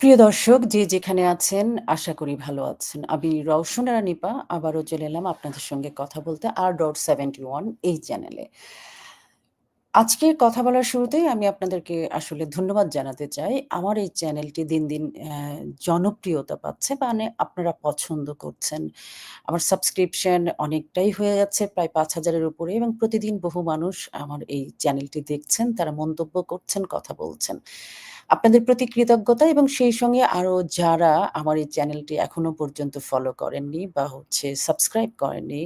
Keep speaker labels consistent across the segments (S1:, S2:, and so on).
S1: প্রিয় দর্শক যে যেখানে আছেন আশা করি ভালো আছেন। আমি রওশন নিপা আবারও চলে এলাম আপনাদের সঙ্গে কথা বলতে আর ডট সেভেন্টি ওয়ান এই চ্যানেলে। আজকে কথা বলার শুরুতেই আমি আপনাদেরকে আসলে ধন্যবাদ জানাতে চাই। আমার এই চ্যানেলটি দিন, দিন জনপ্রিয়তা পাচ্ছে মানে আপনারা পছন্দ করছেন। আমার সাবস্ক্রিপশন অনেকটাই হয়ে যাচ্ছে প্রায় পাঁচ হাজারের উপরে এবং প্রতিদিন বহু মানুষ আমার এই চ্যানেলটি দেখছেন, তারা মন্তব্য করছেন, কথা বলছেন। আপনাদের প্রতি কৃতজ্ঞতা এবং সেই সঙ্গে আরও যারা আমার এই চ্যানেলটি এখনও পর্যন্ত ফলো করেননি বা হচ্ছে সাবস্ক্রাইব করেননি,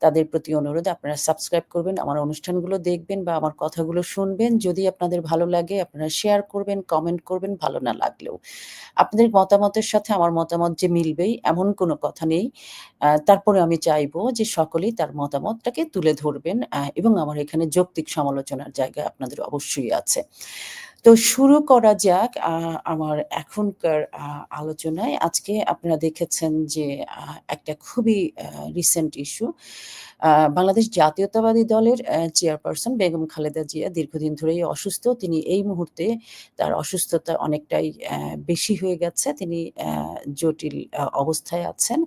S1: তাদের প্রতি অনুরোধ আপনারা সাবস্ক্রাইব করবেন, আমার অনুষ্ঠানগুলো দেখবেন বা আমার কথাগুলো শুনবেন। যদি আপনাদের ভালো লাগে আপনারা শেয়ার করবেন, কমেন্ট করবেন ভালো না লাগলেও। আপনাদের মতামতের সাথে আমার মতামত যে মিলবেই এমন কোনো কথা নেই। তারপরে আমি চাইব যে সকলেই তার মতামতটাকে তুলে ধরবেন এবং আমার এখানে যৌক্তিক সমালোচনার জায়গা আপনাদের অবশ্যই আছে। তো শুরু করা যাক আমার এখনকার আলোচনায়। আজকে আপনারা দেখেছেন যে একটা খুবই রিসেন্ট ইস্যু। বাংলাদেশ জাতীয়তাবাদী দলের চেয়ারপারসন বেগম খালেদা জিয়া দীর্ঘদিন ধরেই অসুস্থ। তিনি এই মুহূর্তে তার অসুস্থতা অনেকটাই বেশি হয়ে গেছে। তিনি জটিল অবস্থায় আছেন।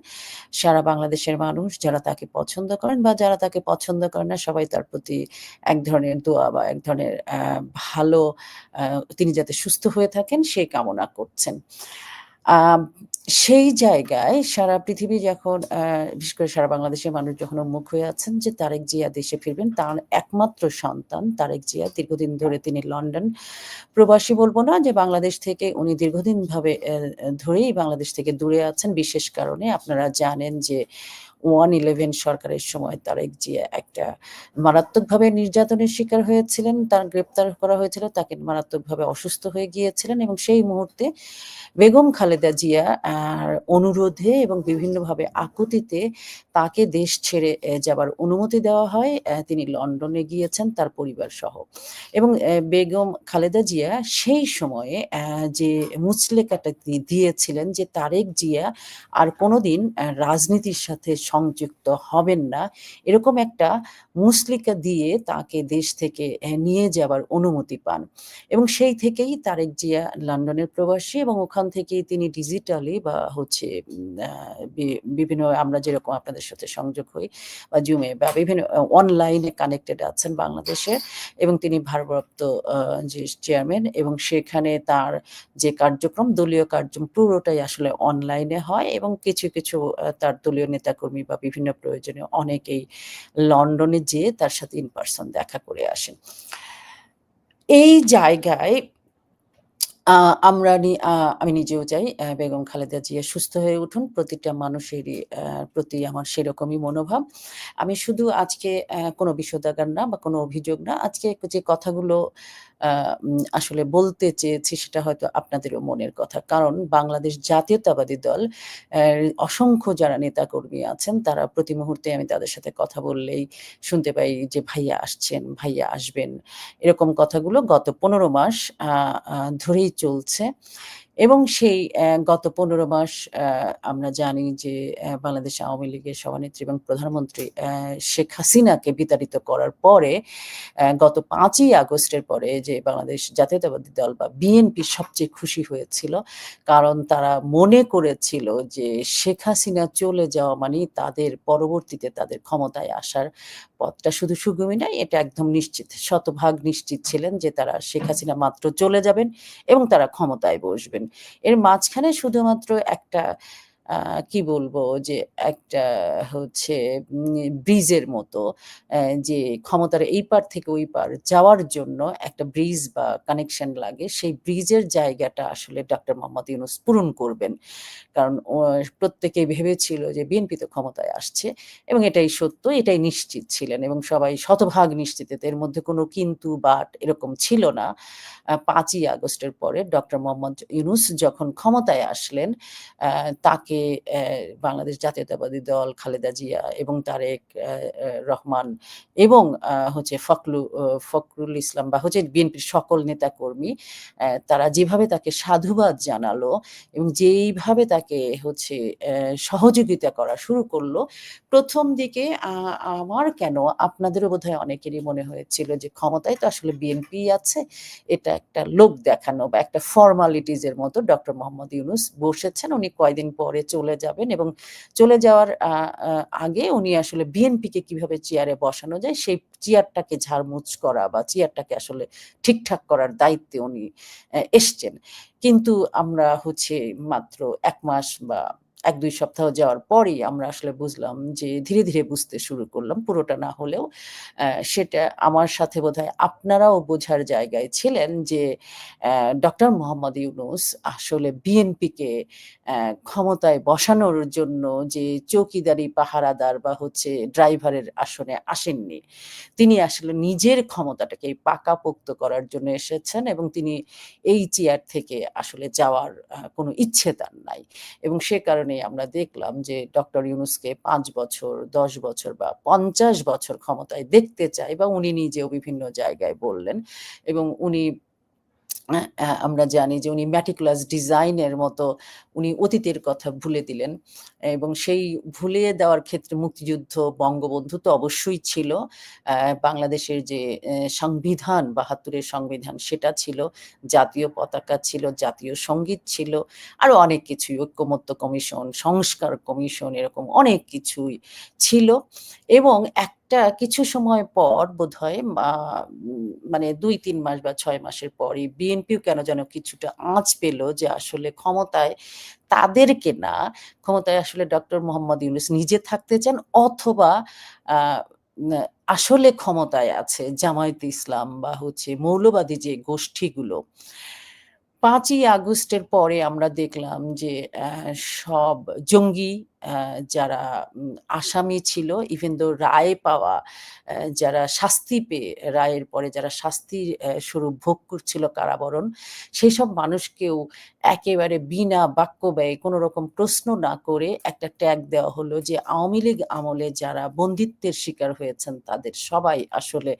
S1: সারা বাংলাদেশের মানুষ যারা তাকে পছন্দ করেন বা যারা তাকে পছন্দ করেন না, সবাই তার প্রতি এক ধরনের দোয়া বা এক ধরনের ভালো তিনি যাতে সুস্থ হয়ে থাকেন, সেই কামনা করছেন। সেই জায়গায় সারা পৃথিবী যখন বিশেষ করে সারা বাংলাদেশের মানুষ যখন মুখ হয়ে আছেন যে তারেক জিয়া দেশে ফিরবেন। তার একমাত্র সন্তান তারেক জিয়া দীর্ঘদিন ধরে তিনি লন্ডন প্রবাসী বলব না যে বাংলাদেশ থেকে উনি দীর্ঘদিনভাবে অ্যা অ্যা ধরেই বাংলাদেশ থেকে দূরে আছেন বিশেষ কারণে। আপনারা জানেন যে 1-11 সরকারের সময় তারেক জিয়া একটা মারাত্মকভাবে নির্যাতনের শিকার হয়েছিলেন। তার গ্রেপ্তার করা হয়েছিল। তাকে মারাত্মকভাবে অসুস্থ হয়ে গিয়েছিলেন এবং সেই মুহূর্তে বেগম খালেদা জিয়া অনুরোধে এবং বিভিন্নভাবে আকুতিতে তাকে দেশ ছেড়ে যাবার অনুমতি দেওয়া হয়। তিনি লন্ডনে গিয়েছেন, তার পরিবার সহ এবং বেগম খালেদা জিয়া সেই সময়ে যে মুচলেকাটা দিয়েছিলেন যে তারেক জিয়া আর কোনোদিন রাজনীতির সাথে সংযুক্ত হবেন না। এরকম একটা মুসলিকা দিয়ে তাকে দেশ থেকে নিয়ে যাবার অনুমতি পান। এবং সেই থেকেই তারেক জিয়া লন্ডনের প্রবাসী এবং ওখান থেকেই তিনি ডিজিটালি বা হচ্ছে বিভিন্ন আমরা যেরকম আপনাদের সাথে সংযোগ হই বা জুমে বা বিভিন্ন অনলাইনে কানেক্টেড আছেন বাংলাদেশে এবং তিনি ভারপ্রাপ্ত যে চেয়ারম্যান এবং সেখানে তার যে কার্যক্রম দলীয় কার্যক্রম পুরোটাই আসলে অনলাইনে হয় এবং কিছু, কিছু তার দলীয় নেতাকর্মী বা বিভিন্ন প্রয়োজনে অনেকেই লন্ডনে যেয়ে তার সাথে ইন পারসন দেখা করে আসেন। এই জায়গায় আমরা আমি নিজেও চাই বেগম খালেদা জিয়া সুস্থ হয়ে উঠুন। প্রতিটা মানুষেরই প্রতি আমার সেরকমই মনোভাব। আমি শুধু আজকে কোনো বিষোদাগার না বা কোনো অভিযোগ না। আজকে যে কথাগুলো আসলে বলতে চেয়েছি সেটা হয়তো আপনাদেরও মনের কথা। কারণ বাংলাদেশ জাতীয়তাবাদী দল অসংখ্য যারা নেতাকর্মী আছেন তারা প্রতি মুহূর্তে আমি তাদের সাথে কথা বললেই শুনতে পাই যে ভাইয়া আসছেন, ভাইয়া আসবেন। এরকম কথাগুলো গত ১৫ মাস ধরেই চলছে। এবং সেই গত ১৫ মাস আমরা জানি যে বাংলাদেশ আওয়ামী লীগের সভানেত্রী এবং প্রধানমন্ত্রী শেখ হাসিনাকে বিতাড়িত করার পরে গত পাঁচই আগস্টের পরে যে বাংলাদেশ জাতীয়তাবাদী দল বা বিএনপি সবচেয়ে খুশি হয়েছিল। কারণ তারা মনে করেছিল যে শেখ হাসিনা চলে যাওয়া মানেই তাদের পরবর্তীতে তাদের ক্ষমতায় আসার পথটা শুধু সুগমই নয়, এটা একদম নিশ্চিত। শতভাগ নিশ্চিত ছিলেন যে তারা শেখ হাসিনা মাত্র চলে যাবেন এবং তারা ক্ষমতায় বসবেন। এর মাঝখানে শুধুমাত্র একটা কি বলব যে একটা হচ্ছে ব্রিজের মতো যে ক্ষমতার এই পার থেকে ওই পার যাওয়ার জন্য একটা ব্রিজ বা কানেকশন লাগে। সেই ব্রিজের জায়গাটা আসলে ডক্টর মোহাম্মদ ইউনুস পূরণ করবেন। কারণ প্রত্যেকেই ভেবেছিল যে বিএনপি তো ক্ষমতায় আসছে এবং এটাই সত্য, এটাই নিশ্চিত ছিলেন এবং সবাই শতভাগ নিশ্চিত এর মধ্যে কোনো কিন্তু বাট এরকম ছিল না। পাঁচই আগস্টের পরে ডক্টর মোহাম্মদ ইউনুস যখন ক্ষমতায় আসলেন তাকে বাংলাদেশ জাতীয়তাবাদী দল, খালেদা জিয়া এবং তারেক রহমান এবং হচ্ছে ফখলু ফখরুল ইসলাম বা হচ্ছে বিএনপির সকল নেতাকর্মী অ্যা তারা যেভাবে তাকে সাধুবাদ জানালো এবং যেইভাবে তাকে হচ্ছে সহযোগিতা করা শুরু করল, প্রথম দিকে আমার কেন আপনাদেরও বোধহয় অনেকেরই মনে হয়েছিল যে ক্ষমতায় তো আসলে বিএনপিই আছে। এটা একটা লোক দেখানো বা একটা ফর্মালিটিস এর মতো ডক্টর মোহাম্মদ ইউনুস বসেছেন। উনি কয়দিন পরে চলে যাবেন এবং চলে যাওয়ার আগে উনি আসলে বিএনপিকে কীভাবে চেয়ারে বসানো যায়, সেই চেয়ারটাকে ঝাড়মুচ করা বা চেয়ারটাকে আসলে ঠিকঠাক করার দায়িত্বে উনি এসছেন। কিন্তু আমরা হচ্ছে মাত্র এক মাস বা ১-২ সপ্তাহ যাওয়ার পরেই আমরা আসলে বুঝলাম যে ধীরে, ধীরে বুঝতে শুরু করলাম পুরোটা না হলেও। সেটা আমার সাথে বোধহয় আপনারাও বোঝার জায়গায় ছিলেন যে ডক্টর মোহাম্মদ ইউনুস আসলে বিএনপিকে ক্ষমতায় বসানোর জন্য যে চৌকিদারি পাহারাদার বা হচ্ছে ড্রাইভারের আসনে আসেননি। তিনি আসলে নিজের ক্ষমতাটাকে পাকাপোক্ত করার জন্য এসেছেন এবং তিনি এই চেয়ার থেকে আসলে যাওয়ার কোনো ইচ্ছে তার নাই। এবং সে কারণেই আমরা দেখলাম যে ডক্টর ইউনুসকে পাঁচ বছর, ১০ বছর বা ৫০ বছর ক্ষমতায় দেখতে চাই বা উনি নিজেও বিভিন্ন জায়গায় বললেন এবং উনি আমরা জানি যে উনি ম্যাটিকুলাস ডিজাইনের মতো উনি অতীতের কথা ভুলে দিলেন। এবং সেই ভুলে দেওয়ার ক্ষেত্রে মুক্তিযুদ্ধ, বঙ্গবন্ধু তো অবশ্যই ছিল। বাংলাদেশের যে সংবিধান ৭২ এর সংবিধান সেটা ছিল, জাতীয় পতাকা ছিল, জাতীয় সংগীত ছিল, আরও অনেক কিছুই ঐক্যমত্য কমিশন, সংস্কার কমিশন এরকম অনেক কিছুই ছিল। এবং একটা কিছু সময় পর বোধ হয় মানে ২-৩ মাস বা ছয় মাসের পরই বিএনপিও কেন যেন কিছুটা আঁচ পেল যে আসলে ক্ষমতায় তাদেরকে না, ক্ষমতায় আসলে ডক্টর মোহাম্মদ ইউনুস নিজে থাকতে চান অথবা আসলে ক্ষমতায় আছে জামায়াতে ইসলাম বা হচ্ছে মৌলবাদী যে গোষ্ঠীগুলো। পাঁচই আগস্টের পরে আমরা দেখলাম যে সব জঙ্গি যারা আসামি ছিল ইভেন দো রায় পাওয়া যারা শাস্তি পেয়ে রায়ের পরে যারা শাস্তি স্বরূপ ভোগ করছিল কারাবরণ, সেসব মানুষকেও একেবারে বিনা বাক্য ব্যয়ে কোনো রকম প্রশ্ন না করে একটা ট্যাগ দেওয়া হলো যে আওয়ামী লীগ আমলে যারা বন্দিত্বের শিকার হয়েছেন তাদের সবাই আসলে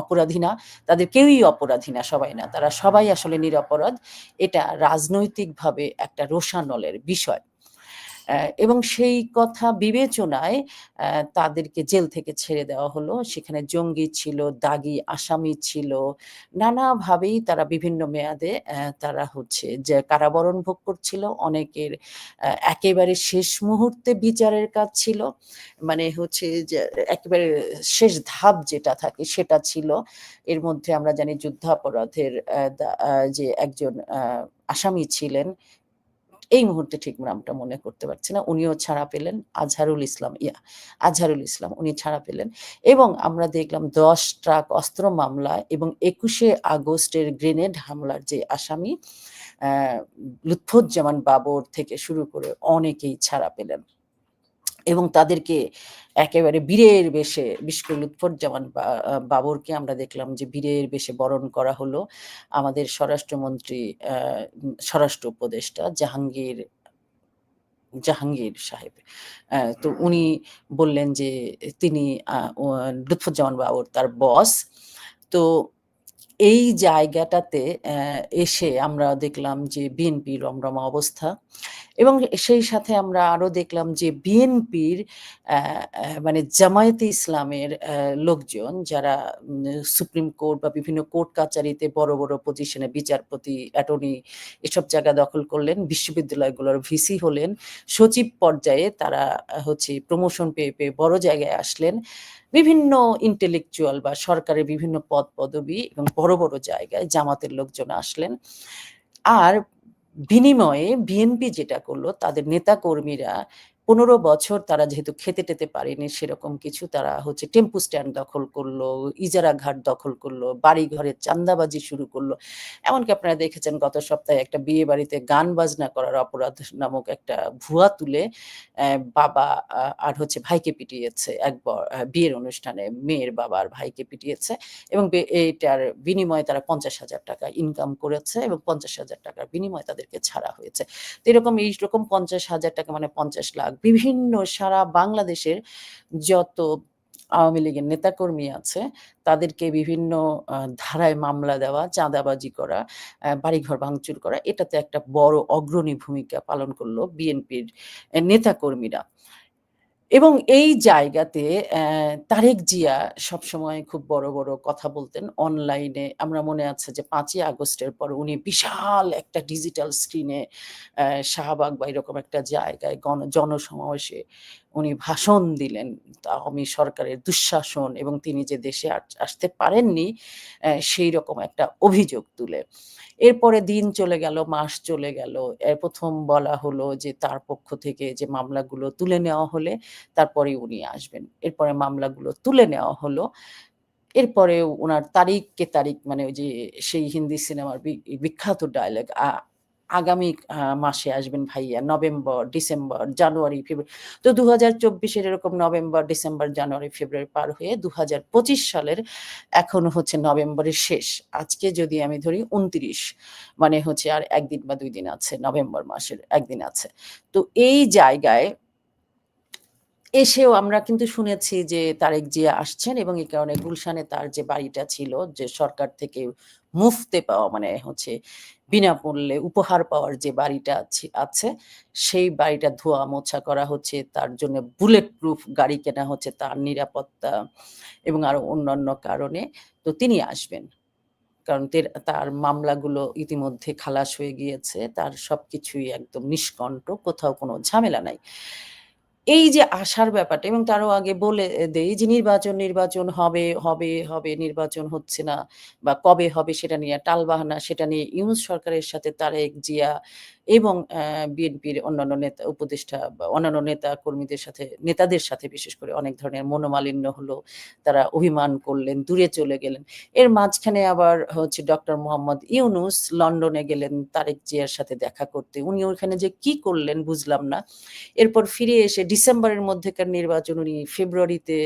S1: অপরাধী না। তাদের কেউই অপরাধী না, সবাই না। তারা সবাই আসলে নিরপরাধ। এটা রাজনৈতিকভাবে একটা রোষানলের বিষয়। এবং সেই কথা বিবেচনায় তাদেরকে জেল থেকে ছেড়ে দেওয়া হলো। সেখানে জঙ্গি ছিল, দাগি আসামি ছিল। নানাভাবেই তারা বিভিন্ন মেয়াদে তারা হচ্ছে যে কারাবরণ ভোগ করছিল। অনেকের একেবারে শেষ মুহূর্তে বিচারের কাজ ছিল। মানে হচ্ছে যে একেবারে শেষ ধাপ যেটা থাকে সেটা ছিল। এর মধ্যে আমরা জানি যুদ্ধাপরাধের যে একজন আসামি ছিলেন। এই মুহূর্তে ঠিক নামটা মনে করতে পারছি না। উনিও ছাড়া পেলেন। আজহারুল ইসলাম, ইয়া, আজহারুল ইসলাম, উনি ছাড়া পেলেন এবং আমরা দেখলাম ১০ ট্রাক অস্ত্র মামলা এবং ২১শে আগস্টের গ্রেনেড হামলার যে আসামি, আহ, লুৎফুজ্জামান বাবর থেকে শুরু করে অনেকেই ছাড়া পেলেন। এবং তাদেরকে একেবারে বীরের বেশে বিশেষ করে লুৎফুজ্জামান বা, আ, বাবরকে আমরা দেখলাম যে বীরের বেশে বরণ করা হলো। আমাদের স্বরাষ্ট্রমন্ত্রী স্বরাষ্ট্র উপদেষ্টা জাহাঙ্গীর জাহাঙ্গীর সাহেব। তো উনি বললেন যে তিনি লুৎফুজ্জামান বাবর তার বস। তো এই জায়গাটাতে এসে আমরা দেখলাম যে বিএনপি রমরমা অবস্থা এবং সেই সাথে আমরা আরও দেখলাম যে বিএনপির মানে জামায়াতে ইসলামের লোকজন যারা সুপ্রিম কোর্ট বা বিভিন্ন কোর্ট কাচারিতে বড়, বড় পজিশনে বিচারপতি, অ্যাটর্নি এসব জায়গা দখল করলেন। বিশ্ববিদ্যালয়গুলোর ভিসি হলেন। সচিব পর্যায়ে তারা হচ্ছে প্রমোশন পেয়ে, পেয়ে বড় জায়গায় আসলেন। বিভিন্ন ইন্টেলেকচুয়াল বা সরকারের বিভিন্ন পদ-পদবি এবং বড়, বড় জায়গায় জামাতের লোকজন আসলেন। আর বিনিময়ে বিএনপি যেটা করল তাদের নেতাকর্মীরা 15 বছর তারা যেহেতু খেতে-টেতে পারেনি সেরকম কিছু তারা হচ্ছে টেম্পু স্ট্যান্ড দখল করল, ইজারা ঘাট দখল করল, বাড়ি-ঘরে চান্দাবাজি শুরু করল। এমনকি আপনারা দেখেছেন গত সপ্তাহে একটা বিয়ে বাড়িতে গান বাজনা করার অপরাধ নামক একটা ভুয়া তুলে বাবা আর হচ্ছে ভাইকে পিটিয়েছে এক ব আ বিয়ের অনুষ্ঠানে মেয়ের বাবা আর ভাইকে পিটিয়েছে এবং এইটার বিনিময়ে তারা ৳৫০,০০০ ইনকাম করেছে এবং পঞ্চাশ হাজার টাকার বিনিময়ে তাদেরকে ছাড়া হয়েছে। তো এরকম এইরকম ৳৫০,০০০ মানে ৫০ লাখ বিভিন্ন সারা বাংলাদেশের যত আওয়ামী লীগের নেতাকর্মী আছে তাদেরকে বিভিন্ন ধারায় মামলা দেওয়া, চাঁদাবাজি করা, বাড়িঘর ভাঙচুর করা এটাতে একটা বড় অগ্রণী ভূমিকা পালন করল বিএনপির নেতাকর্মীরা। এবং এই জায়গাতে তারেক জিয়া সবসময় খুব বড়, বড় কথা বলতেন অনলাইনে। আমরা মনে আছে যে পাঁচই আগস্টের পর উনি বিশাল একটা ডিজিটাল স্ক্রিনে শাহবাগ বা এরকম একটা জায়গায় গণ জনসমাবেশে উনি ভাষণ দিলেন। আওয়ামী সরকারের দুঃশাসন এবং তিনি যে দেশে আস আসতে পারেননি সেই রকম একটা অভিযোগ তুলে। এরপরে দিন চলে গেল, মাস চলে গেল। এর প্রথম বলা হলো যে তার পক্ষ থেকে যে মামলাগুলো তুলে নেওয়া হলে তারপরেই উনি আসবেন। এরপরে মামলাগুলো তুলে নেওয়া হলো। এরপরে উনার তারিখকে তারিখ মানে ওই যে সেই হিন্দি সিনেমার বিখ্যাত ডায়ালগ আগামী মাসে আসবেন ভাইয়া নভেম্বর, ডিসেম্বর, জানুয়ারি, ফেব্রুয়ারি। তো দু হাজার এরকম নভেম্বর, ডিসেম্বর, জানুয়ারি, ফেব্রুয়ারি পার হয়ে ২০২৫ সালের এখন হচ্ছে নভেম্বরের শেষ। আজকে যদি আমি ধরি ২৯ মানে হচ্ছে আর একদিন বা দুই দিন আছে নভেম্বর মাসের একদিন আছে। তো এই জায়গায় এসেও আমরা কিন্তু শুনেছি যে তারেক জিয়া আসছেন এবং এই কারণে গুলশানে তার যে বাড়িটা ছিল, যে সরকার থেকে মুফতে পাওয়া মানে হচ্ছে বিনামূল্যে উপহার পাওয়ার যে বাড়িটা আছে সেই বাড়িটা ধোয়া মোছা করা হচ্ছে। তার জন্য বুলেট প্রুফ গাড়ি কেনা হচ্ছে, তার নিরাপত্তা এবং আরও অন্যান্য কারণে। তো তিনি আসবেন। কারণ তার মামলাগুলো ইতিমধ্যে খালাস হয়ে গিয়েছে। তার সবকিছুই একদম নিষ্কণ্ঠ। কোথাও কোনো ঝামেলা নাই। এই যে আসার ব্যাপারটা এবং তারও আগে বলে দেই যে নির্বাচন, নির্বাচন হবে, হবে, হবে, নির্বাচন হচ্ছে না বা কবে হবে সেটা নিয়ে টালবাহানা সেটা নিয়ে ইউনুস সরকারের সাথে তারেক জিয়া এবং বিএনপির অন্যান্য নেতা উপদেষ্টা অন্যান্য নেতা কর্মীদের সাথে নেতাদের সাথে বিশেষ করে অনেক ধরনের মনোমালিন্য হলো। তারা অভিমান করলেন, দূরে চলে গেলেন। এর মাঝখানে আবার হচ্ছে ডক্টর মোহাম্মদ ইউনুস লন্ডনে গেলেন তারেক জিয়ার সাথে দেখা করতে। উনি ওইখানে যে কি করলেন বুঝলাম না। এরপর ফিরে এসে ডিসেম্বরের মধ্যেকার নির্বাচন উনি ফেব্রুয়ারিতে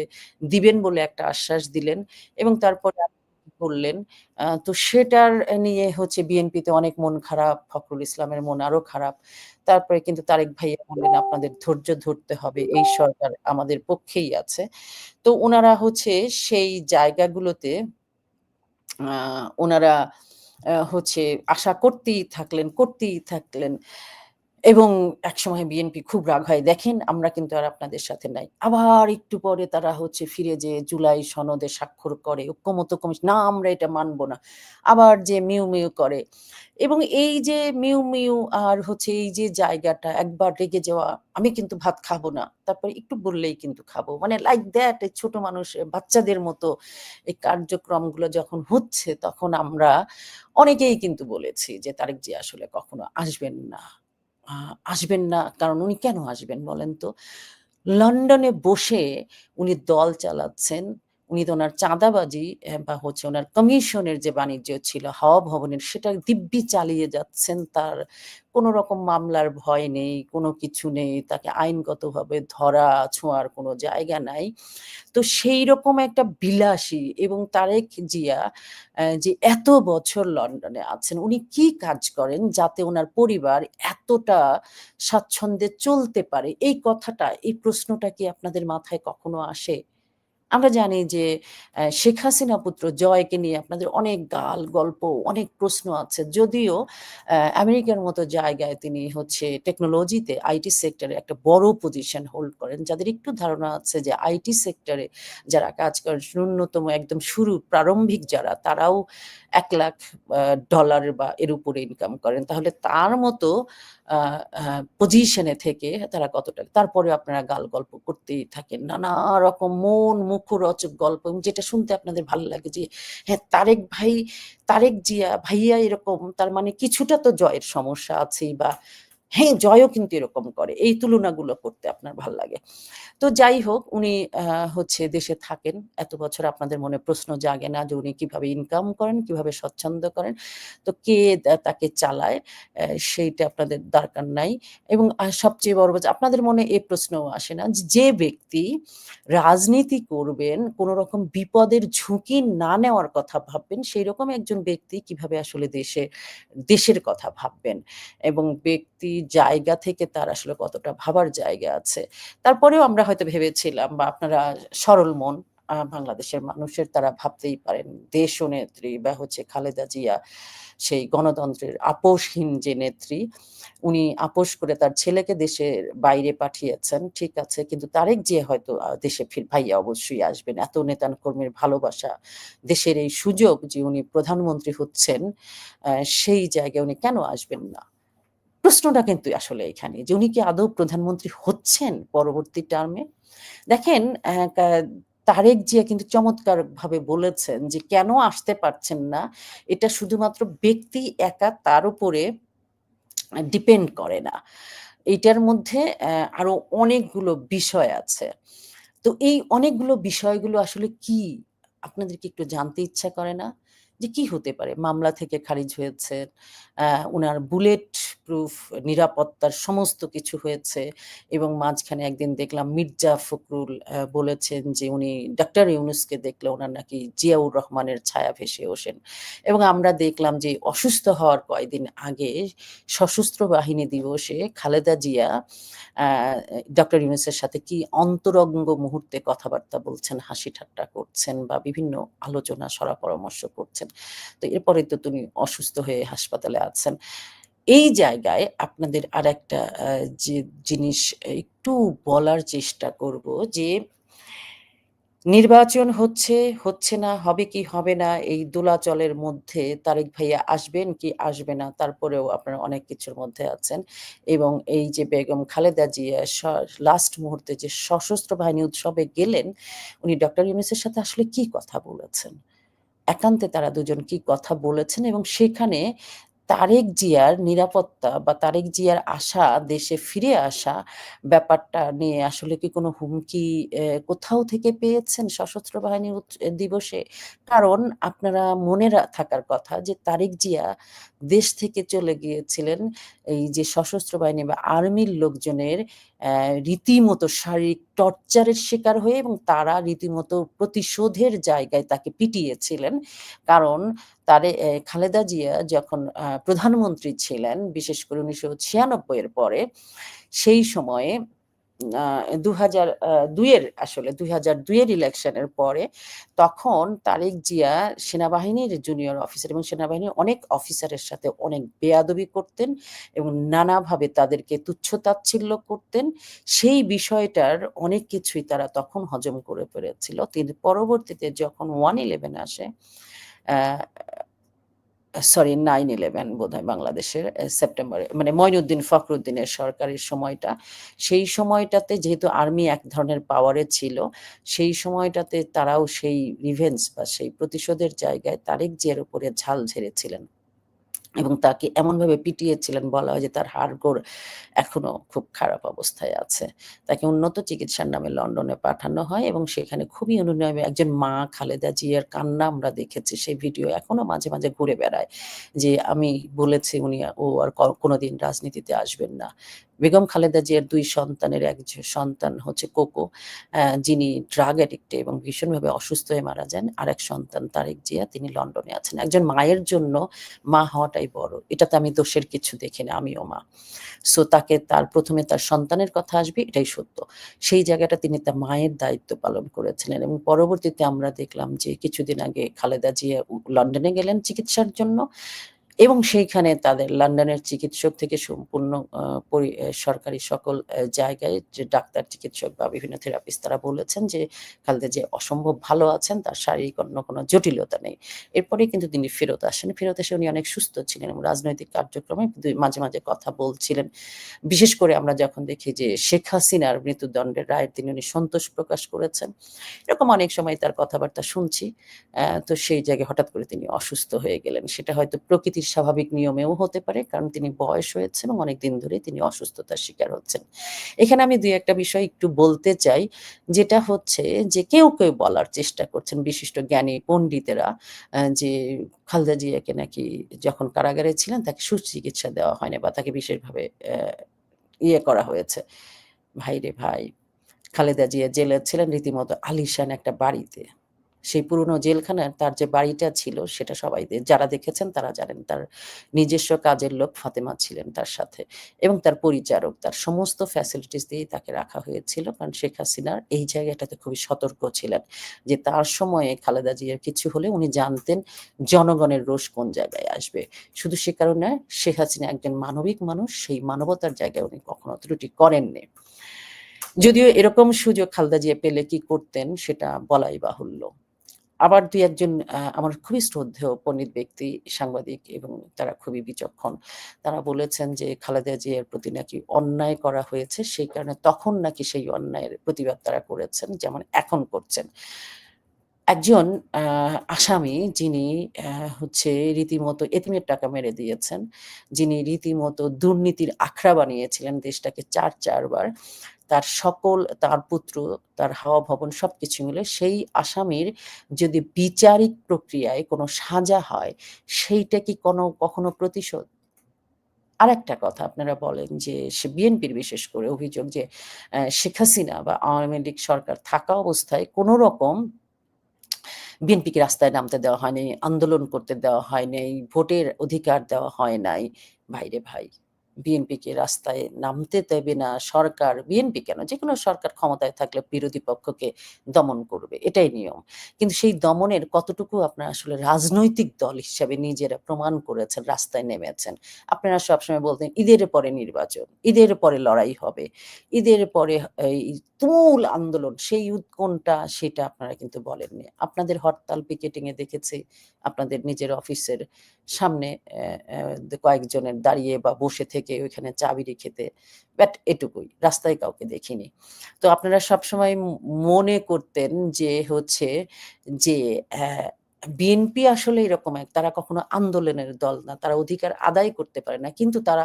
S1: দিবেন বলে একটা আশ্বাস দিলেন এবং তারপরে করলেন। তো সেটার নিয়ে হচ্ছে বিএনপিতে অনেক মন খারাপ, ফখরুল ইসলামের মন আরও খারাপ। তারপরে কিন্তু তারেক ভাইয়া বললেন, "আপনাদের ধৈর্য ধরতে হবে। এই সরকার আমাদের পক্ষেই আছে।" তো ওনারা হচ্ছে সেই জায়গাগুলোতে আ হচ্ছে আশা করতেই থাকলেন, করতেই থাকলেন। এবং একসময় বিএনপি খুব রাগ হয়। দেখেন আমরা কিন্তু আর আপনাদের সাথে নাই। আবার একটু পরে তারা হচ্ছে ফিরে যেয়ে জুলাই সনদে স্বাক্ষর করে। ঐক্যমত্য কমিশন না আমরা এটা মানব না। আবার যে মিউ, মিউ করে। এবং এই যে মিউ, মিউ আর হচ্ছে এই যে জায়গাটা একবার রেগে যাওয়া, আমি কিন্তু ভাত খাব না। তারপরে একটু বললেই কিন্তু খাব। মানে লাইক দ্যাট ছোট মানুষ বাচ্চাদের মতো এই কার্যক্রমগুলো যখন হচ্ছে তখন আমরা অনেকেই কিন্তু বলেছি যে তারেক জিয়া আসলে কখনো আসবেন না। আসবেন না কারণ উনি কেন আসবেন বলেন তো? লন্ডনে বসে উনি দল চালাচ্ছেন। উনি তো ওনার চাঁদাবাজি বা হচ্ছে ওনার কমিশনের যে বাণিজ্য ছিল হাওয়া ভবনের সেটা দিব্যি চালিয়ে যাচ্ছেন। তার কোন রকম মামলার ভয় নেই, কোনো কিছু নেই। তাকে আইনগতভাবে ধরা ছোঁয়ার কোনো জায়গা নাই। তো সেই রকম একটা বিলাসী এবং তারেক জিয়া যে এত বছর লন্ডনে আছেন, উনি কি কাজ করেন যাতে ওনার পরিবার এতটা স্বাচ্ছন্দ্যে চলতে পারে? এই কথাটা, এই প্রশ্নটা কি আপনাদের মাথায় কখনো আসে? আমরা জানি যে শেখ হাসিনা পুত্র জয়কে নিয়ে আপনাদের অনেক গাল, গল্প, অনেক প্রশ্ন আছে। যদিও আমেরিকার মতো জায়গায় তিনি হচ্ছে টেকনোলজিতে আইটি সেক্টরে একটা বড় পজিশন হোল্ড করেন। যাদের একটু ধারণা আছে যে আইটি সেক্টরে যারা কাজ করেন ন্যূনতম একদম শুরু প্রারম্ভিক যারা তারাও এক লাখ ডলার বা এর উপরে ইনকাম করেন। তাহলে তার মতো পজিশনে থেকে তারা কতটা তারপরে আপনারা গাল গল্প করতেই থাকেন। নানা রকম মন মুখরোচক গল্প এবং যেটা শুনতে আপনাদের ভালো লাগে যে হ্যাঁ, তারেক ভাই, তারেক জিয়া ভাইয়া এরকম তার মানে কিছুটা তো জয়ের সমস্যা আছেই বা হ্যাঁ, জয়ও কিন্তু এরকম করে। এই তুলনাগুলো করতে আপনার ভালো লাগে। তো যাই হোক উনি হচ্ছে দেশে থাকেন। এত বছর আপনাদের মনে প্রশ্ন জাগে না যে উনি কীভাবে ইনকাম করেন, কীভাবে স্বচ্ছন্দ করেন। তো কে তাকে চালায় সেইটা আপনাদের দরকার নাই। এবং সবচেয়ে বড় কথা আপনাদের মনে এ প্রশ্নও আসে না যে ব্যক্তি রাজনীতি করবেন, কোন রকম বিপদের ঝুঁকি না নেওয়ার কথা ভাববেন, সেই রকম একজন ব্যক্তি কীভাবে আসলে দেশে দেশের কথা ভাববেন। এবং ব্যক্তি জায়গা থেকে তার আসলে কতটা ভাবার জায়গা আছে। তারপরেও আমরা হয়তো ভেবেছিলাম বা আপনারা সরল মন বাংলাদেশের মানুষের তারা ভাবতেই পারেন দেশ ও নেত্রী বা হচ্ছে খালেদা জিয়া সেই গণতন্ত্রের আপোষহীন যে নেত্রী, উনি আপোস করে তার ছেলেকে দেশের বাইরে পাঠিয়েছেন। ঠিক আছে। কিন্তু তারেক জিয়া হয়তো দেশে ফির ভাইয়া অবশ্যই আসবেন। এত নেতা-কর্মীর ভালোবাসা, দেশের এই সুযোগ যে উনি প্রধানমন্ত্রী হচ্ছেন, সেই জায়গায় উনি কেন আসবেন না? প্রশ্নটা কিন্তু আসলে এখানে যে উনি কি আদৌ প্রধানমন্ত্রী হচ্ছেন পরবর্তী টার্মে? দেখেন তারেক জিয়া কিন্তু চমৎকারভাবে বলেছেন যে কেন আসতে পারছেন না, এটা শুধুমাত্র ব্যক্তি একা তার উপরে ডিপেন্ড করে না। এটার মধ্যে আরও অনেকগুলো বিষয় আছে। তো এই অনেকগুলো বিষয়গুলো আসলে কি? আপনাদেরকে একটু জানতে ইচ্ছা করে না? যে কি হতে পারে? মামলা থেকে খারিজ হয়েছে, উনার বুলেট প্রুফ নিরাপত্তার সমস্ত কিছু হয়েছে এবং মাঝখানে একদিন দেখলাম মির্জা ফখরুল বলেছেন যে উনি ডক্টর ইউনুসকে দেখলে ওনার নাকি জিয়াউর রহমানের ছায়া ভেসে ওঠেন। এবং আমরা দেখলাম যে অসুস্থ হওয়ার কয়েকদিন আগে সশস্ত্র বাহিনী দিবসে খালেদা জিয়া ডক্টর ইউনুসের সাথে কি অন্তরঙ্গ মুহূর্তে কথাবার্তা বলছেন, হাসি ঠাট্টা করছেন বা বিভিন্ন আলোচনা সরা পরামর্শ করছেন। তো এরপরে তো তুমি অসুস্থ হয়ে হাসপাতালে আছেন। এই জায়গায় আপনাদের আরেকটা আ যে জিনিস একটু বলার চেষ্টা করব যে নির্বাচন হচ্ছে, হচ্ছে না, হবে কি হবে না এই দোলাচলের মধ্যে তারেক ভাইয়া আসবেন কি আসবে না তারপরেও আপনারা অনেক কিছুর মধ্যে আছেন। এবং এই যে বেগম খালেদা জিয়া লাস্ট মুহূর্তে যে সশস্ত্র বাহিনী উৎসবে গেলেন, উনি ডক্টর ইউনিসের সাথে আসলে কি কথা বলেছেন? একান্তে তারা দুজন কি কথা বলেছেন এবং সেখানে তারেক জিয়ার নিরাপত্তা বা তারেক জিয়ার আসা, দেশে ফিরে আসা ব্যাপারটা নিয়ে আসলে কি কোনো হুমকি কোথাও থেকে পেয়েছেন সশস্ত্র বাহিনী দিবসে? কারণ আপনারা মনে থাকার কথা যে তারেক জিয়া দেশ থেকে চলে গিয়েছিলেন এই যে সশস্ত্র বাহিনী বা আর্মির লোকজনের রীতিমতো শারীরিক টর্চারের শিকার হয়ে এবং তারা রীতিমতো প্রতিশোধের জায়গায় তাকে পিটিয়েছিলেন। কারণ তারে খালেদা জিয়া যখন প্রধানমন্ত্রী ছিলেন, বিশেষ করে ১৯৯৬ এর পরে, সেই সময়ে আ ২০০২ এর আসলে ২০০২ এর ইলেকশনের পরে তখন তারেক জিয়া সেনাবাহিনীর জুনিয়র অফিসার এবং সেনাবাহিনীর অনেক অফিসারের সাথে অনেক বেয়াদবি করতেন এবং নানাভাবে তাদেরকে তুচ্ছ-তাচ্ছিল্য করতেন। সেই বিষয়টার অনেক কিছুই তারা তখন হজম করে ফেলেছিল। তিনি, পরবর্তীতে যখন 1/11 আসে সরি 9/11 বোধহয় বাংলাদেশের এ সেপ্টেম্বরে মানে মইনুদ্দিন ফখরুদ্দিনের সরকারের সময়টা। সেই সময়টাতে যেহেতু আর্মি এক ধরনের পাওয়ারে ছিল, সেই সময়টাতে তারাও সেই রিভেন্স বা সেই প্রতিশোধের জায়গায় তারেক জিয়ার উপরে ঝাল ঝেড়েছিলেন। এবং তাকে এমনভাবে পিটিয়েছিলেন বলা হয় যে তার হাড়-গোড় এখনও খুব খারাপ অবস্থায় আছে। তাকে উন্নত চিকিৎসার নামে লন্ডনে পাঠানো হয় এবং সেখানে খুবই অনুনয়মে একজন মা খালেদা জিয়ার কান্না আমরা দেখেছি। সেই ভিডিও এখনও মাঝে, মাঝে ঘুরে বেড়ায়। যে আমি বলেছি উনি ও আর কোনোদিন রাজনীতিতে আসবেন না। বেগম খালেদা জিয়ার দুই সন্তানের এক সন্তান হচ্ছে কোকো, যিনি ড্রাগ অ্যাডিক্ট এবং ভীষণভাবে অসুস্থ হয়ে মারা যান। আর এক সন্তান তারেক জিয়া তিনি লন্ডনে আছেন। একজন মায়ের জন্য মা হওয়াটাই বড়। এটাতে আমি দোষের কিছু দেখি না, আমিও মা। সো তাকে তার প্রথমে তার সন্তানের কথা আসবে এটাই সত্য। সেই জায়গাটা তিনি তার মায়ের দায়িত্ব পালন করেছিলেন এবং পরবর্তীতে আমরা দেখলাম যে কিছুদিন আগে খালেদা জিয়া লন্ডনে গেলেন চিকিৎসার জন্য এবং সেইখানে তাদের লন্ডনের চিকিৎসক থেকে সম্পূর্ণ সরকারি সকল জায়গায় যে ডাক্তার, চিকিৎসক বা বিভিন্ন থেরাপিস্ট তারা বলেছেন যে খালেদা যে অসম্ভব ভালো আছেন, তার শারীরিক অন্য কোনো জটিলতা নেই। এরপরেই কিন্তু তিনি ফেরত আসেন। ফেরত এসে উনি অনেক সুস্থ ছিলেন এবং রাজনৈতিক কার্যক্রমে মাঝে, মাঝে কথা বলছিলেন। বিশেষ করে আমরা যখন দেখি যে শেখ হাসিনার মৃত্যুদণ্ডের রায়ের তিনি উনি সন্তোষ প্রকাশ করেছেন। এরকম অনেক সময় তার কথাবার্তা শুনছি। তো সেই জায়গায় হঠাৎ করে তিনি অসুস্থ হয়ে গেলেন। সেটা হয়তো প্রকৃতির স্বাভাবিক নিয়মেও হতে পারে। কারণ তিনি বয়স হয়েছে এবং অনেকদিন ধরে তিনি অসুস্থতার শিকার হচ্ছেন। এখানে আমি ২-১ টা বিষয় একটু বলতে চাই। যেটা হচ্ছে যে কেউ, কেউ বলার চেষ্টা করছেন বিশিষ্ট জ্ঞানী পণ্ডিতেরা যে খালেদা জিয়াকে নাকি যখন কারাগারে ছিলেন তাকে সুচিকিৎসা দেওয়া হয়নি বা তাকে বিশেষভাবে ইয়ে করা হয়েছে। ভাইরে ভাই! খালেদা জিয়া জেলে ছিলেন রীতিমতো আলিশান একটা বাড়িতে। সেই পুরনো জেলখানার তার যে বাড়িটা ছিল সেটা সবাই যারা দেখেছেন তারা জানেন। তার নিজস্ব কাজের লোক ফাতেমা ছিলেন তার সাথে এবং তার পরিচারক। তার সমস্ত ফ্যাসিলিটিস দিয়েই তাকে রাখা হয়েছিল। কারণ শেখ হাসিনার এই জায়গাটাতে খুবই সতর্ক ছিলেন। যে তার সময়ে খালেদা জিয়ার কিছু হলে উনি জানতেন জনগণের রোষ কোন জায়গায় আসবে। শুধু সে কারণে শেখ হাসিনা একজন মানবিক মানুষ, সেই মানবতার জায়গায় উনি কখনো ত্রুটি করেননি। যদিও এরকম সুযোগ খালেদা জিয়া পেলে কি করতেন সেটা বলাই বাহুল্য। আবার ২-১ জন আমার খুবই শ্রদ্ধেয় পণ্ডিত ব্যক্তি, সাংবাদিক এবং তারা খুবই বিচক্ষণ। তারা বলেছেন যে খালেদা জিয়ার প্রতি নাকি অন্যায় করা হয়েছে। সেই কারণে তখন নাকি সেই অন্যায়ের প্রতিবাদ তারা করেছেন যেমন এখন করছেন। একজন আসামি যিনি হচ্ছে রীতিমতো এতিমের টাকা মেরে দিয়েছেন, যিনি রীতিমতো দুর্নীতির আখড়া বানিয়েছিলেন দেশটাকে ৪, ৪ বার। তার সকল তার পুত্র, তার হাওয়া ভবন সবকিছু মিলে সেই আসামির যদি বিচারিক প্রক্রিয়ায় কোনো সাজা হয়, সেইটা কি কোনো কখনো প্রতিশোধ? আরেকটা কথা আপনারা বলেন যে সে বিএনপির বিশেষ করে অভিযোগ যে শেখ হাসিনা বা আওয়ামী লীগ সরকার থাকা অবস্থায় কোনো রকম বিএনপিকে রাস্তায় নামতে দেওয়া হয়নি, আন্দোলন করতে দেওয়া হয় ভোটের অধিকার দেওয়া হয় নাই। ভাইরে ভাই! বিএনপিকে রাস্তায় নামতে দেবে না সরকার, বিএনপি কেন? যেকোনো সরকার ক্ষমতায় থাকলে বিরোধী পক্ষকে দমন করবে। এটাই নিয়ম। কিন্তু সেই দমনের কতটুকু আপনারা আসলে রাজনৈতিক দল হিসাবে নিজেরা প্রমাণ করেছেন, রাস্তায় নেমেছেন। আপনারা সবসময় বলতেন ঈদের পরে নির্বাচন, ঈদের পরে লড়াই হবে। ঈদের পরে তুমুল আন্দোলন, সেই উৎকণ্ঠা সেটা আপনারা কিন্তু বলেননি। আপনাদের হরতাল পিকেটিং এ দেখেছি আপনাদের নিজের অফিসের সামনে কয়েকজনের দাঁড়িয়ে বা বসে থেকে ওইখানে চাবি রেখেতে ব্যাট, এটুকুই। রাস্তায় কাউকে দেখিনি। তো আপনারা সবসময় মনে করতেন যে হচ্ছে যে অ্যা বিএনপি আসলে এরকম এক, তারা কখনো আন্দোলনের দল না। তারা অধিকার আদায় করতে পারে না। কিন্তু তারা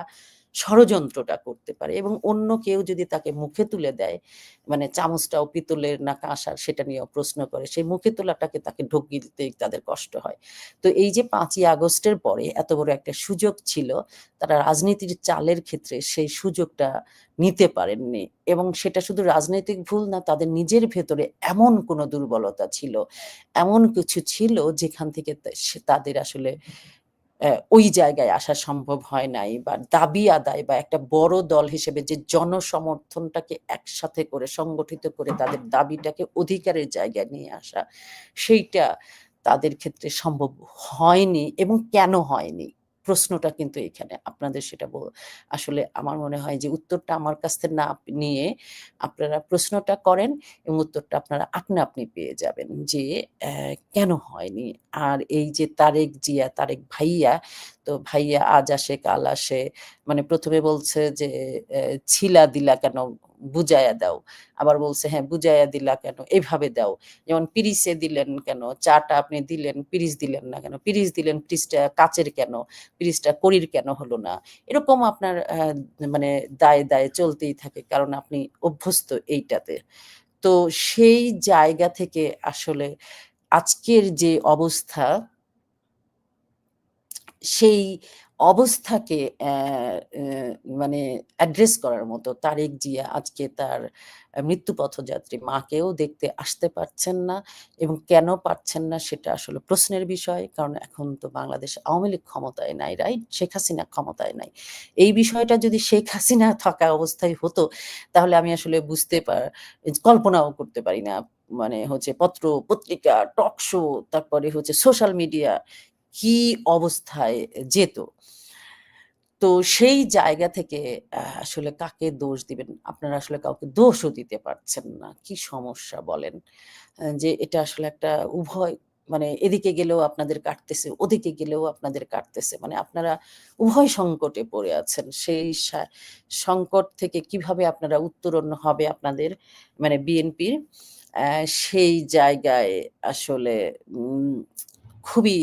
S1: ষড়যন্ত্রটা করতে পারে এবং অন্য কেউ যদি তাকে মুখে তুলে দেয়, মানে চামচটাও পিতলের না কাঁসার সেটা নিয়েও প্রশ্ন করে। সেই মুখে তোলাটাকে তাকে ঢোক গিলতেই তাদের কষ্ট হয়। তো এই যে পাঁচই আগস্টের পরে এত বড় একটা সুযোগ ছিল, তারা রাজনীতির চালের ক্ষেত্রে সেই সুযোগটা নিতে পারেননি এবং সেটা শুধু রাজনৈতিক ভুল না, তাদের নিজের ভেতরে এমন কোনো দুর্বলতা ছিল, এমন কিছু ছিল যেখান থেকে তাদের আসলে ওই জায়গায় আসা সম্ভব হয় নাই বা দাবি আদায় বা একটা বড় দল হিসেবে যে জনসমর্থনটাকে একসাথে করে সংগঠিত করে তাদের দাবিটাকে অধিকারের জায়গায় নিয়ে আসা, সেইটা তাদের ক্ষেত্রে সম্ভব হয়নি এবং কেন হয়নি? প্রশ্নটা কিন্তু এখানে। আপনাদের সেটা বল আসলে আমার মনে হয় যে উত্তরটা আমার কাছ থেকে না নিয়ে আপনারা প্রশ্নটা করেন এবং উত্তরটা আপনারা আপনা আপনি পেয়ে যাবেন যে কেন হয়নি? আর এই যে তারেক জিয়া, তারেক ভাইয়া, তো ভাইয়া আজ আসে কাল আসে। মানে প্রথমে বলছে যে ছিলা দিলা কেন? বুঝাইয়া দাও। আবার বলছে হ্যাঁ, বুঝাইয়া দিলা কেন? এভাবে দাও। যেমন পিরিসে দিলেন কেন? চাটা আপনি দিলেন, পিরিস দিলেন না কেন? পিরিস দিলেন, পিরিচটা কাচের কেন? পিরিচটা কড়ির কেন হলো না? এরকম আপনার মানে দায়ে, দায়ে চলতেই থাকে। কারণ আপনি অভ্যস্ত এইটাতে। তো সেই জায়গা থেকে আসলে আজকের যে অবস্থা সেই অবস্থাকে মানে অ্যাড্রেস করার মতো তারেক জিয়া আজকে তার মৃত্যু পথযাত্রী মাকেও দেখতে আসতে পারছেন না এবং কেন পারছেন না সেটা আসলে প্রশ্নের বিষয়। কারণ এখন তো বাংলাদেশ আওয়ামী লীগ ক্ষমতায় নাই, রাইট? শেখ হাসিনা ক্ষমতায় নাই। এই বিষয়টা যদি শেখ হাসিনা থাকা অবস্থায় হতো, তাহলে আমি আসলে বুঝতে পার কল্পনাও করতে পারি না। মানে হচ্ছে পত্র, পত্রিকা, টক শো, তারপরে হচ্ছে সোশ্যাল মিডিয়া কি অবস্থায় যেত। তো সেই জায়গা থেকে আসলে কাকে দোষ দিবেন? আপনারা আসলে কাউকে দোষও দিতে পারছেন না। কি সমস্যা বলেন? যে এটা আসলে একটা উভয় মানে এদিকে গেলেও আপনাদের কাটতেছে, ওদিকে গেলেও আপনাদের কাটতেছে। মানে আপনারা উভয় সংকটে পড়ে আছেন। সেই সংকট থেকে কীভাবে আপনারা উত্তরণ হবে আপনাদের মানে বিএনপির সেই জায়গায় আসলে খুবই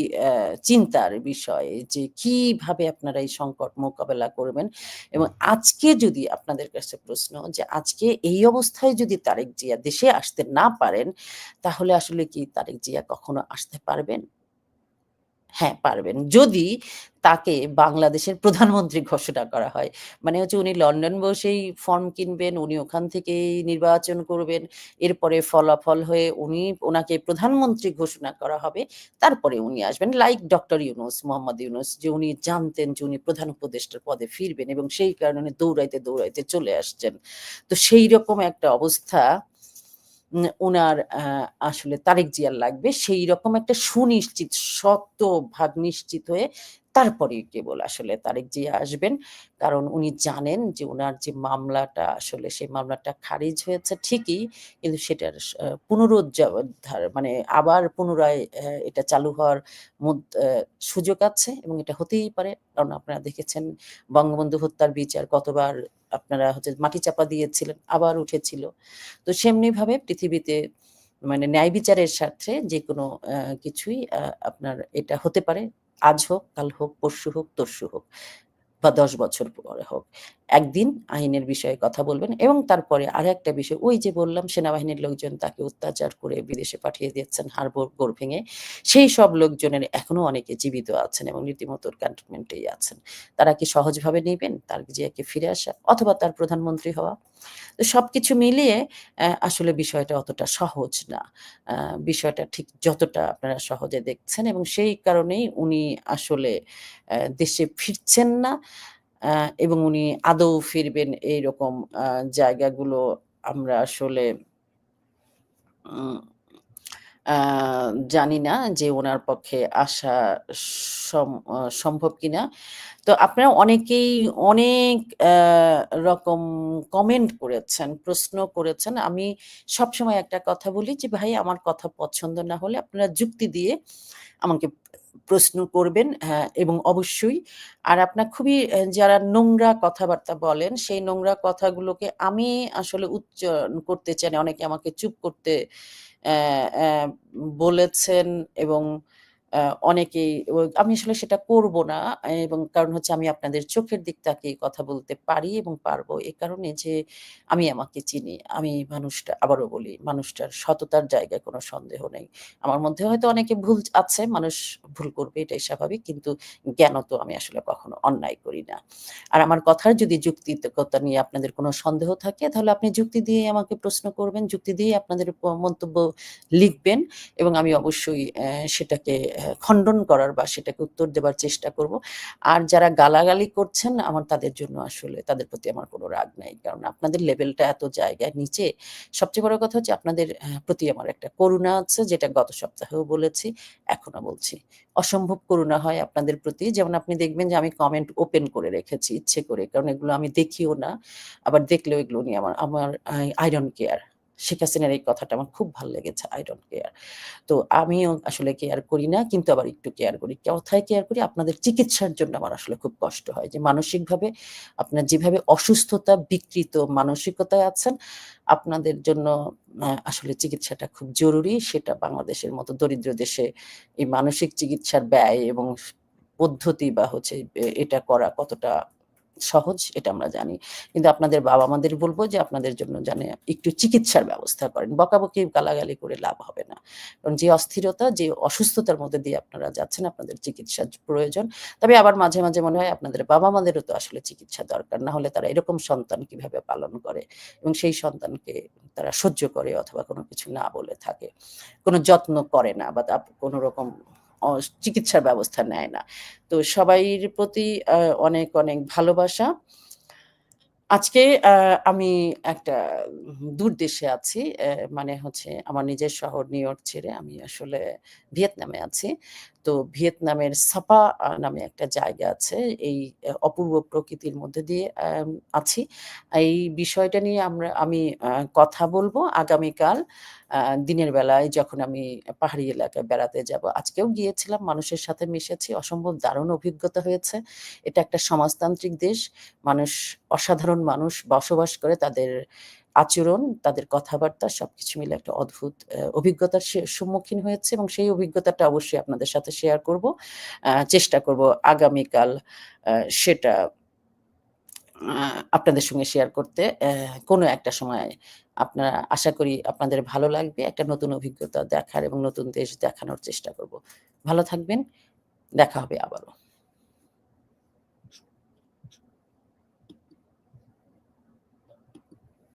S1: চিন্তার বিষয় যে কীভাবে আপনারা এই সংকট মোকাবেলা করবেন এবং আজকে যদি আপনাদের কাছে প্রশ্ন যে আজকে এই অবস্থায় যদি তারেক জিয়া দেশে আসতে না পারেন, তাহলে আসলে কি তারেক জিয়া কখনো আসতে পারবেন? হ্যাঁ, পারবেন। যদি তাকে বাংলাদেশের প্রধানমন্ত্রী ঘোষণা করা হয়। মানে হচ্ছে উনি লন্ডন বসেই ফর্ম কিনবেন, উনি ওখান থেকেই নির্বাচন করবেন। এরপরে ফলাফল হয়ে উনি ওনাকে প্রধানমন্ত্রী ঘোষণা করা হবে। তারপরে উনি আসবেন। লাইক ডক্টর ইউনুস, মোহাম্মদ ইউনুস যে উনি জানতেন যে উনি প্রধান উপদেষ্টার পদে ফিরবেন এবং সেই কারণে দৌড়াইতে, দৌড়াইতে চলে আসছেন। তো সেই রকম একটা অবস্থা উনার আসলে তারেক জিয়ার লাগবে। সেই রকম একটা সুনিশ্চিত, শক্ত শতভাগ নিশ্চিত হয়ে তারপরেই কেবল আসলে তারেক জিয়া আসবেন। কারণ উনি জানেন যে উনার যে মামলাটা, আসলে সেই মামলাটা খারিজ হয়েছে ঠিকই। কিন্তু সেটার আ মানে আবার পুনরায় এটা চালু হওয়ার সুযোগ আছে এবং এটা হতেই পারে। কারণ আপনারা দেখেছেন বঙ্গবন্ধু হত্যার বিচার কতবার আপনারা হচ্ছে মাটি চাপা দিয়েছিলেন, আবার উঠেছিল। তো সেমনিভাবে পৃথিবীতে মানে ন্যায় বিচারের স্বার্থে যে কোনো কিছুই আপনার এটা হতে পারে। আজ হোক, কাল হোক, পরশু হোক, তরশু হোক বা ১০ বছর পরে হোক। একদিন আইনের বিষয়ে কথা বলবেন এবং তারপরে আর একটা বিষয়, ওই যে বললাম সেনাবাহিনীর লোকজন তাকে অত্যাচার করে বিদেশে পাঠিয়ে দিচ্ছেন হাড়-গোড় ভেঙে। সেই সব লোকজনের এখনও অনেকে জীবিত আছেন এবং রীতিমতো ক্যান্টনমেন্টেই আছেন। তারা কি সহজভাবে নেবেন তার জিয়াকে ফিরে আসা অথবা তার প্রধানমন্ত্রী হওয়া? তো সবকিছু মিলিয়ে আসলে বিষয়টা অতটা সহজ না। বিষয়টা ঠিক যতটা আপনারা সহজে দেখছেন এবং সেই কারণেই উনি আসলে দেশে ফিরছেন না এবং উনি আদৌ ফিরবেন এই রকম জায়গাগুলো আমরা আসলে জানি না যে ওনার পক্ষে আসা সম্ভব কিনা। তো আপনারা অনেকেই অনেক রকম কমেন্ট করেছেন, প্রশ্ন করেছেন। আমি সবসময় একটা কথা বলি যে, "ভাই আমার কথা পছন্দ না হলে আপনারা যুক্তি দিয়ে আমাকে প্রশ্ন করবেন হ্যাঁ, এবং অবশ্যই আর আপনার খুবই যারা নোংরা কথাবার্তা বলেন, সেই নোংরা কথাগুলোকে আমি আসলে উচ্চারণ করতে চাই অনেকে আমাকে চুপ করতে বলেছেন এবং অনেকেই আমি আসলে সেটা করব না এবং কারণ হচ্ছে আমি আপনাদের চোখের দিক তাকিয়ে কথা বলতে পারি এবং পারব এ কারণে যে আমি আমাকে চিনি। আমি মানুষটা আবারও বলি, মানুষটার সততার জায়গায় কোনো সন্দেহ নেই। আমার মধ্যে হয়তো অনেকে ভুল আছে, মানুষ ভুল করবে এটাই স্বাভাবিক। কিন্তু জ্ঞান তো আমি আসলে কখনো অন্যায় করি না। আর আমার কথার যদি যুক্তিকতা নিয়ে আপনাদের কোনো সন্দেহ থাকে তাহলে আপনি যুক্তি দিয়েই আমাকে প্রশ্ন করবেন, যুক্তি দিয়েই আপনাদের মন্তব্য লিখবেন এবং আমি অবশ্যই সেটাকে খণ্ডন করার বা সেটাকে উত্তর দেবার চেষ্টা করব। আর যারা গালাগালি করছেন আমার তাদের জন্য আসলে তাদের প্রতি আমার কোনো রাগ নাই। কারণ আপনাদের লেভেলটা এত জায়গায় নিচে। সবচেয়ে বড় কথা হচ্ছে আপনাদের প্রতি আমার একটা করুণা আছে যেটা গত সপ্তাহেও বলেছি, এখনও বলছি। অসম্ভব করুণা হয় আপনাদের প্রতি। যেমন আপনি দেখবেন যে আমি কমেন্ট ওপেন করে রেখেছি ইচ্ছে করে। কারণ এগুলো আমি দেখিও না। আবার দেখলেও এগুলো নিয়ে আমার আমার don't care শেখ হাসিনার এই কথাটা আমার খুব ভালো লেগেছে। I don't care তো আমিও আসলে কেয়ার করি না কিন্তু আবার একটু কেয়ার করি। কোথায় কেয়ার করি? আপনাদের চিকিৎসার জন্য আমার আসলে খুব কষ্ট হয় যে মানসিকভাবে আপনার যেভাবে অসুস্থতা, বিকৃত মানসিকতায় আছেন, আপনাদের জন্য আসলে চিকিৎসাটা খুব জরুরি। সেটা বাংলাদেশের মতো দরিদ্র দেশে এই মানসিক চিকিৎসার ব্যয় এবং পদ্ধতি বা হচ্ছে এটা করা কতটা সহজ এটা আমরা জানি। কিন্তু আপনাদের বাবা-মাদের বলব যে আপনাদের জন্য যেন একটু চিকিৎসার ব্যবস্থা করেন। বকাবকি, গালাগালি করে লাভ হবে না। কারণ যে অস্থিরতা, যে অসুস্থতার মধ্যে দিয়ে আপনারা যাচ্ছেন আপনাদের চিকিৎসার প্রয়োজন। তবে আবার মাঝে, মাঝে মনে হয় আপনাদের বাবা-মাদেরও তো আসলে চিকিৎসা দরকার। না হলে তারা এরকম সন্তান কীভাবে পালন করে এবং সেই সন্তানকে তারা সহ্য করে অথবা কোনো কিছু না বলে থাকে। কোনো যত্ন করে না বা কোনো রকম চিকিৎসার ব্যবস্থা নেয় না। তো সবাইর প্রতি অনেক, অনেক ভালোবাসা। আজকে আমি একটা দূর দেশে আছি। মানে হচ্ছে আমার নিজের শহর নিউ ইয়র্ক ছেড়ে আমি আসলে ভিয়েতনামে আছি। তো ভিয়েতনামের সাপা নামে একটা জায়গা আছে। এই অপূর্ব প্রকৃতির মধ্যে দিয়ে আছি। এই বিষয়টা নিয়ে আমরা আমি কথা বলব আগামীকাল দিনের বেলায় যখন আমি পাহাড়ি এলাকায় বেড়াতে যাব। আজকেও গিয়েছিলাম, মানুষের সাথে মিশেছি। অসম্ভব দারুণ অভিজ্ঞতা হয়েছে। এটা একটা সমাজতান্ত্রিক দেশ। মানুষ অসাধারণ মানুষ বসবাস করে। তাদের আচরণ, তাদের কথাবার্তা সবকিছু মিলে একটা অদ্ভুত অভিজ্ঞতার সম্মুখীন হয়েছে এবং সেই অভিজ্ঞতাটা অবশ্যই আপনাদের সাথে শেয়ার করব। চেষ্টা করব আগামীকাল সেটা আপনাদের সঙ্গে শেয়ার করতে কোনো একটা সময় আপনারা আশা করি আপনাদের ভালো লাগবে। একটা নতুন অভিজ্ঞতা দেখার এবং নতুন দেশ দেখানোর চেষ্টা করব। ভালো থাকবেন। দেখা হবে আবারও।